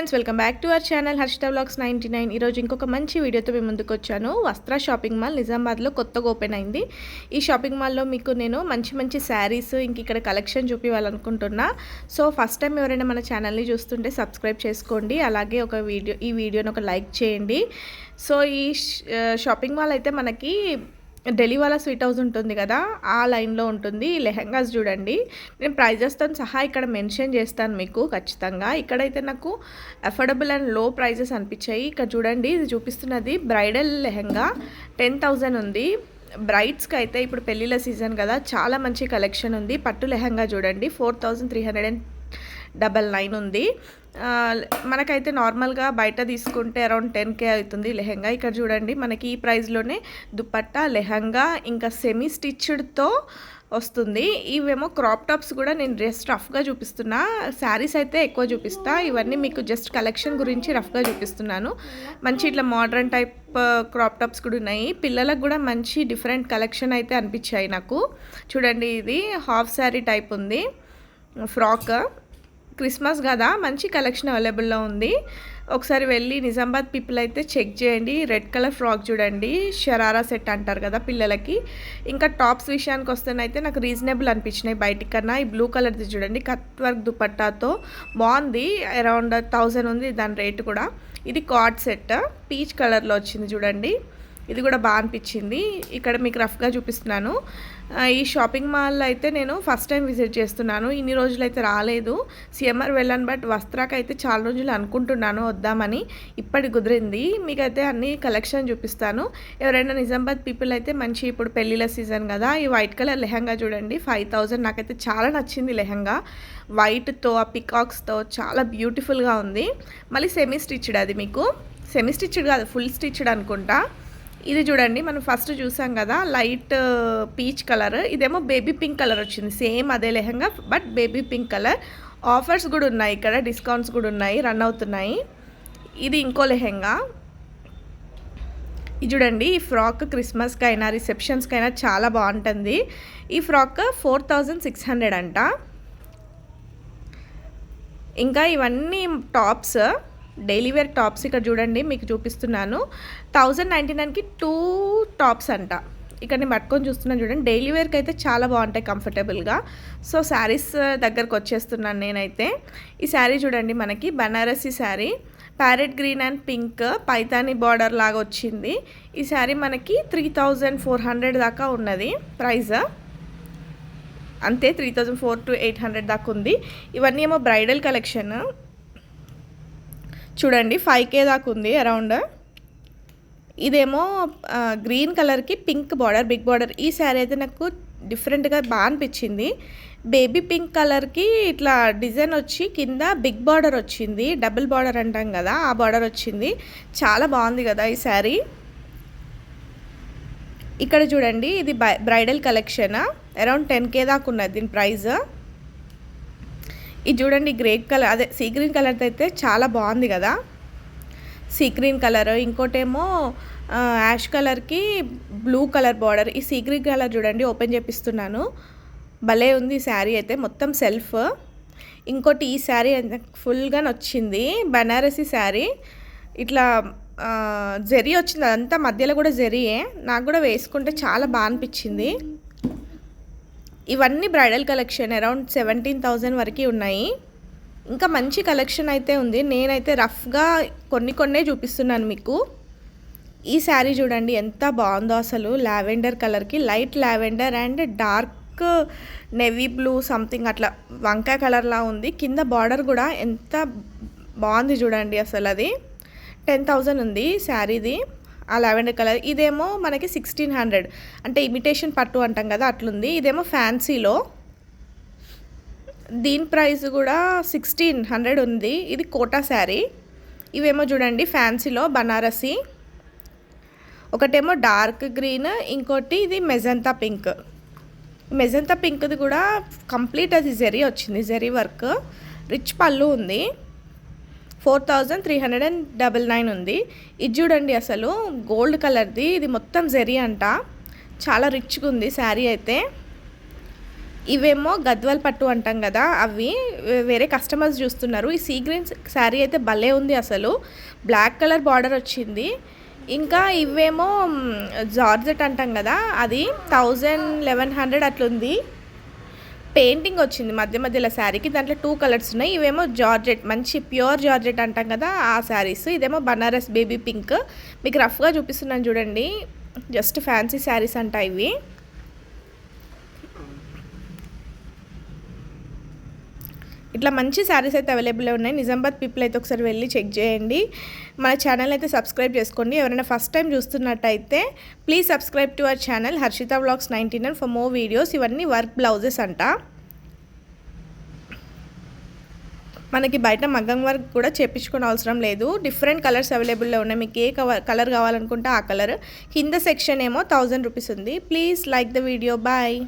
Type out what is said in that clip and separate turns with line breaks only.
Friends welcome back to our channel Harshita vlogs ninety nine. ఈరోజు ఇంకొక మంచి వీడియోతో మేము ముందుకు వచ్చాను వస్త్ర షాపింగ్ మాల్ నిజామాబాద్లో కొత్తగా ఓపెన్ అయింది. ఈ షాపింగ్ మాల్లో మీకు నేను మంచి మంచి శారీస్ ఇంక ఇక్కడ కలెక్షన్ చూపించాలనుకుంటున్నా సో ఫస్ట్ టైం ఎవరైనా మన ఛానల్ని చూస్తుంటే సబ్స్క్రైబ్ చేసుకోండి. అలాగే ఒక వీడియో ఈ వీడియోని ఒక లైక్ చేయండి. సో ఈ షాపింగ్ మాల్ అయితే మనకి డెలివాలా స్వీట్ హౌస్ ఉంటుంది కదా ఆ లైన్లో ఉంటుంది ఈ లెహెంగాస్ చూడండి. నేను ప్రైజెస్తో సహా ఇక్కడ మెన్షన్ చేస్తాను మీకు ఖచ్చితంగా. ఇక్కడైతే నాకు అఫోర్డబుల్ అండ్లో ప్రైజెస్ అనిపించాయి. ఇక్కడ చూడండి ఇది చూపిస్తున్నది బ్రైడల్ లెహెంగా టెన్ థౌజండ్ ఉంది. బ్రైడ్స్కి అయితే ఇప్పుడు పెళ్ళిళ్ళ సీజన్ కదా చాలా మంచి కలెక్షన్ ఉంది. పట్టు లెహంగా చూడండి four thousand three hundred and double nine ఉంది. మనకైతే నార్మల్గా బయట తీసుకుంటే అరౌండ్ టెన్ కే అవుతుంది లెహంగా. ఇక్కడ చూడండి మనకి ఈ ప్రైస్లోనే దుపట్టా లెహంగా ఇంకా సెమీ స్టిచ్డ్తో వస్తుంది. ఇవేమో క్రాప్ టాప్స్ కూడా నేను జస్ట్ రఫ్గా చూపిస్తున్నా. శారీస్ అయితే ఎక్కువ చూపిస్తా. ఇవన్నీ మీకు జస్ట్ కలెక్షన్ గురించి రఫ్గా చూపిస్తున్నాను. మంచి ఇట్లా మోడర్న్ టైప్ క్రాప్ టాప్స్ కూడా ఉన్నాయి. పిల్లలకు కూడా మంచి డిఫరెంట్ కలెక్షన్ అయితే అనిపించాయి నాకు. చూడండి ఇది హాఫ్ శారీ టైప్ ఉంది. ఫ్రాక్. క్రిస్మస్ కదా మంచి కలెక్షన్ అవైలబుల్లో ఉంది. ఒకసారి వెళ్ళి నిజామాబాద్ పీపుల్ అయితే చెక్ చేయండి. రెడ్ కలర్ ఫ్రాక్ చూడండి. షరారా సెట్ అంటారు కదా పిల్లలకి. ఇంకా టాప్స్ విషయానికి వస్తేనైతే నాకు రీజనబుల్ అనిపించినాయి బయటికి కన్నా ఈ బ్లూ కలర్ది చూడండి కత్ వర్క్ దుపట్టాతో బాగుంది. అరౌండ్ థౌజండ్ ఉంది దాని రేటు కూడా. ఇది కార్డ్ సెట్ పీచ్ కలర్లో వచ్చింది చూడండి. ఇది కూడా బాగా అనిపించింది. ఇక్కడ మీకు రఫ్గా చూపిస్తున్నాను. ఈ షాపింగ్ మాల్ అయితే నేను ఫస్ట్ టైం విజిట్ చేస్తున్నాను. ఇన్ని రోజులు అయితే రాలేదు. సిఎంఆర్ వెళ్ళాను బట్ వస్త్రాకి అయితే చాలా రోజులు అనుకుంటున్నాను వద్దామని ఇప్పటి కుదిరింది. మీకైతే అన్ని కలెక్షన్ చూపిస్తాను. ఎవరైనా నిజామాబాద్ పీపుల్ అయితే మంచి ఇప్పుడు పెళ్ళిళ్ళ సీజన్ కదా ఈ వైట్ కలర్ లెహంగా చూడండి. ఫైవ్ థౌజండ్ నాకైతే చాలా నచ్చింది లెహంగా. వైట్తో ఆ పికాక్స్తో చాలా బ్యూటిఫుల్గా ఉంది. మళ్ళీ సెమీ స్టిచ్డ్ అది మీకు. సెమీ స్టిచ్డ్ కాదు ఫుల్ స్టిచ్డ్ అనుకుంటా. ఇది చూడండి మనం ఫస్ట్ చూసాం కదా లైట్ పీచ్ కలర్ ఇదేమో బేబీ పింక్ కలర్ వచ్చింది. సేమ్ అదే lehenga but baby pink colour offers కూడా ఉన్నాయి ఇక్కడ డిస్కౌంట్స్ కూడా ఉన్నాయి రన్ అవుతున్నాయి. ఇది ఇంకో లెహంగా. ఇది చూడండి ఈ ఫ్రాక్ క్రిస్మస్కి అయినా రిసెప్షన్స్కి అయినా చాలా బాగుంటుంది. ఈ frock four thousand six hundred అంట. ఇంకా ఇవన్నీ టాప్స్ డైలీ వేర్ టాప్స్ ఇక్కడ చూడండి మీకు చూపిస్తున్నాను. థౌజండ్ నైంటీ నైన్కి టూ టాప్స్ అంట. ఇక్కడ నేను పట్టుకొని చూస్తున్నాను చూడండి డైలీ వేర్కి అయితే చాలా బాగుంటాయి కంఫర్టబుల్గా. సో శారీస్ దగ్గరకు వచ్చేస్తున్నాను నేనైతే. ఈ శారీ చూడండి మనకి Banarasi sari. Parrot green and pink Paithani border లాగా వచ్చింది. ఈ శారీ మనకి త్రీ థౌజండ్ ఫోర్ హండ్రెడ్ దాకా ఉన్నది ప్రైస్. అంతే three thousand four to eight hundred దాకా ఉంది. ఇవన్నీ ఏమో బ్రైడల్ కలెక్షన్. చూడండి ఫైవ్ కే దాకా ఉంది అరౌండ్. ఇదేమో గ్రీన్ కలర్కి పింక్ బార్డర్ బిగ్ బార్డర్. ఈ శారీ అయితే నాకు డిఫరెంట్గా బాగా అనిపించింది. బేబీ పింక్ కలర్కి ఇట్లా డిజైన్ వచ్చి కింద బిగ్ బార్డర్ వచ్చింది. డబుల్ బార్డర్ అంటాం కదా ఆ బార్డర్ వచ్చింది. చాలా బాగుంది కదా ఈ శారీ. ఇక్కడ చూడండి ఇది bridal collection? Around ten K దాకా ఉన్నది దీని ప్రైస్. ఇది చూడండి గ్రే కలర్ అదే సీ గ్రీన్ కలర్ అయితే చాలా బాగుంది కదా. సీ గ్రీన్ కలర్ ఇంకోటేమో యాష్ కలర్కి బ్లూ కలర్ బార్డర్. ఈ సీ గ్రీన్ కలర్ చూడండి ఓపెన్ చేపిస్తున్నాను. భలే ఉంది ఈ శారీ అయితే మొత్తం సెల్ఫ్. ఇంకోటి ఈ శారీ ఫుల్గా నచ్చింది బనారసీ శారీ. ఇట్లా జెరీ వచ్చింది అదంతా మధ్యలో కూడా జెరీయే. నాకు కూడా వేసుకుంటే చాలా బాగా అనిపించింది. ఇవన్నీ bridal collection around seventeen thousand వరకు ఉన్నాయి. ఇంకా మంచి కలెక్షన్ అయితే ఉంది. నేనైతే రఫ్గా కొన్ని కొన్నే చూపిస్తున్నాను మీకు. ఈ శారీ చూడండి ఎంత బాగుందో అసలు. లావెండర్ కలర్కి light lavender and dark navy blue something అట్లా వంకాయ కలర్లా ఉంది. కింద బార్డర్ కూడా ఎంత బాగుంది చూడండి అసలు అది. టెన్ థౌజండ్ ఉంది శారీది. ఆ లావెండర్ కలర్. ఇదేమో మనకి సిక్స్టీన్ హండ్రెడ్ అంటే ఇమిటేషన్ పట్టు అంటాం కదా అట్లుంది. ఇదేమో ఫ్యాన్సీలో దీని ప్రైస్ కూడా సిక్స్టీన్ హండ్రెడ్ ఉంది. ఇది కోటా శారీ. ఇవేమో చూడండి ఫ్యాన్సీలో బనారసి. ఒకటేమో డార్క్ గ్రీన్ ఇంకోటి ఇది మెజంతా పింక్. మెజంతా పింక్ది కూడా కంప్లీట్ అది జెరీ వచ్చింది జెరీ వర్క్. రిచ్ పళ్ళు ఉంది. Four thousand three hundred and double nine ఉంది. ఇది చూడండి అసలు గోల్డ్ కలర్ది ఇది మొత్తం జెరీ అంట. చాలా రిచ్గా ఉంది శారీ అయితే. ఇవేమో గద్వాల్ పట్టు అంటాం కదా అవి వేరే కస్టమర్స్ చూస్తున్నారు. ఈ సీ గ్రీన్ శారీ అయితే భలే ఉంది అసలు. బ్లాక్ కలర్ బార్డర్ వచ్చింది. ఇంకా ఇవేమో జార్జెట్ అంటాం కదా అది థౌజండ్ లెవెన్ హండ్రెడ్ అట్లుంది. పెయింటింగ్ వచ్చింది మధ్య మధ్యలో శారీకి. దాంట్లో టూ కలర్స్ ఉన్నాయి. ఇవేమో జార్జెట్ మంచి ప్యూర్ జార్జెట్ అంటాం కదా ఆ శారీస్. ఇదేమో బనారస్ బేబీ పింక్. మీకు రఫ్గా చూపిస్తున్నాను చూడండి. జస్ట్ ఫ్యాన్సీ శారీస్ అంట ఇవి. ఇట్లా మంచి శారీస్ అయితే అవైలబుల్లో ఉన్నాయి. నిజామాబాద్ పీపుల్ అయితే ఒకసారి వెళ్ళి చెక్ చేయండి. మన ఛానల్ అయితే సబ్స్క్రైబ్ చేసుకోండి. ఎవరైనా ఫస్ట్ టైం చూస్తున్నట్టయితే please subscribe to our channel Harshita vlogs ninety nine for more videos ఇవన్నీ వర్క్ బ్లౌజెస్ అంట. మనకి బయట మగ్గం వర్క్ కూడా చేపించుకోని అవసరం లేదు. డిఫరెంట్ కలర్స్ అవైలబుల్లో ఉన్నాయి. మీకు ఏ కవర్ కలర్ కావాలనుకుంటే ఆ కలర్ కింద సెక్షన్ ఏమో థౌజండ్ రూపీస్ ఉంది. Please like the video bye